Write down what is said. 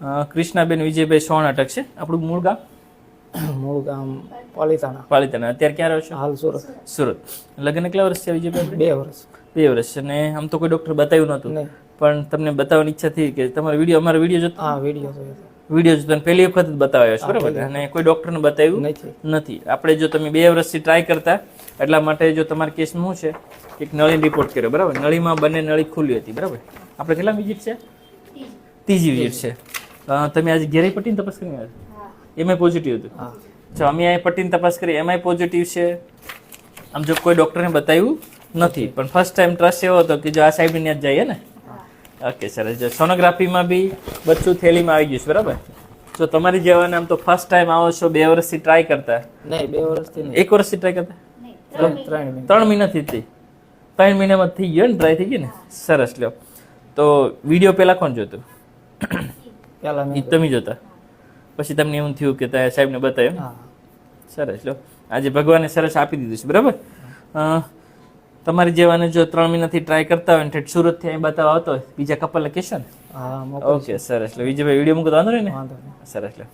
કૃષ્ણાબેન વિજયભાઈ સોણ અટક છે. આપણું મૂળ ગામ? મૂળ ગામ પાલિતાણા. પાલિતાણા. અત્યારે ક્યાં રહો છો? હાલ સુરત. સુરત. લગ્ન કેટલા વર્ષ છે વિજયભાઈ? બે વર્ષ. બે વર્ષ. અને આમ તો કોઈ ડૉક્ટર બતાવ્યું નહોતું. નહીં. પણ તમને બતાવવાની ઈચ્છા થઈ કે તમારો વીડિયો અમારો વીડિયો જોતો? હા વીડિયો જોયો વીડિયો જોતો તમે પહેલી વખત જ બતાવ્યો છે બરાબર? અને કોઈ ડૉક્ટરને બતાવ્યું નથી. નથી. આપણે જો તમે બે વર્ષથી ટ્રાય કરતા એટલા માટે જો તમારા કેસ શું છે એક નળી રિપોર્ટ કર્યો બરાબર? નળીમાં બંને નળી ખુલ્લી હતી બરાબર? આપણે કેટલા વિઝિટ છે? ત્રીજી વિઝિટ છે. તમે આજે ઘેરે પટ્ટીની તપાસ કરી આવ્યા એમાં પોઝિટિવ હતું. હા. જો અમે અહીંયા પટ્ટીની તપાસ કરી એમાંય પોઝિટિવ છે. આમ જો કોઈ ડૉક્ટરને બતાવ્યું નથી પણ ફર્સ્ટ ટાઈમ ટ્રસ્ટ એવો હતો કે જો આ સાહેબ ત્યાં જ જઈએ ને? ઓકે સરસ. જો સોનોગ્રાફીમાં બી બચ્ચું થેલીમાં આવી ગયું છે બરાબર? જો તમારી જેવાને આમ તો ફર્સ્ટ ટાઈમ આવો છો બે વર્ષથી ટ્રાય કરતા. નહીં બે વર્ષથી એક વર્ષથી ટ્રાય કરતા? ત્રણ મહિનાથી હતી થઈ. ત્રણ મહિનામાં જ થઈ ગયો ને ટ્રાય થઈ ગયો ને? સરસ લ્યો. તો વીડિયો પહેલાં કોણ જોતું? પહેલા એ મેં તમે જોતા. પછી તમને એવું થયું કે ત્યાં સાહેબને બતાવ્યું. સરસ લો. આજે ભગવાને સરસ આપી દીધું છે બરાબર? તમારી જેવાને જો ત્રણ મહિનાથી ટ્રાય કરતા હોય ને સુરત સુરતથી અહીં બતાવવા આવતો હોય બીજા કપલ કહેશો ને ઓકે સરસ લો. ભાઈ વીડિયો મૂકતો વાંધો ને? સરસ લો.